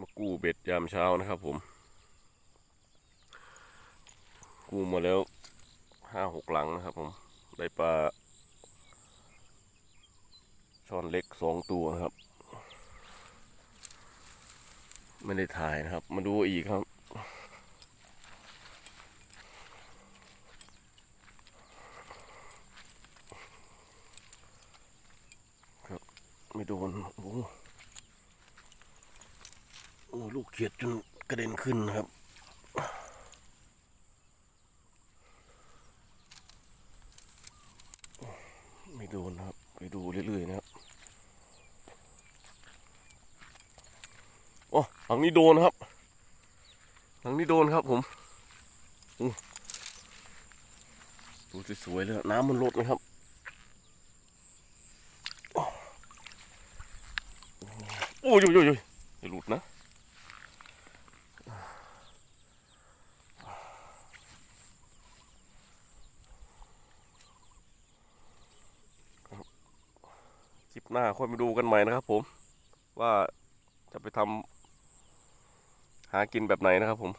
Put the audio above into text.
มากู้เบ็ดยามเช้านะครับผม กู้มาแล้วห้าหกหลังนะครับผม ได้ปลาช่อนเล็กสองตัวครับ ไม่ได้ถ่ายนะครับ มาดูอีกครับครับ ไม่โดนโอ้ ลูกเขียดจนกระเด็นขึ้นนะครับ ไม่โดนนะครับ ไปดูเรื่อยๆนะครับโอ้หลังนี้โดนครับ หลังนี้โดนครับผมดูสวยๆเลยน้ำมันลดนะครับโอ้ยโอ้ยโอ้ยอย่าหลุดนะ ลิปหน้าค่อยมาดูกันใหม่นะครับผมว่าจะไปทำหากินแบบไหนนะครับผม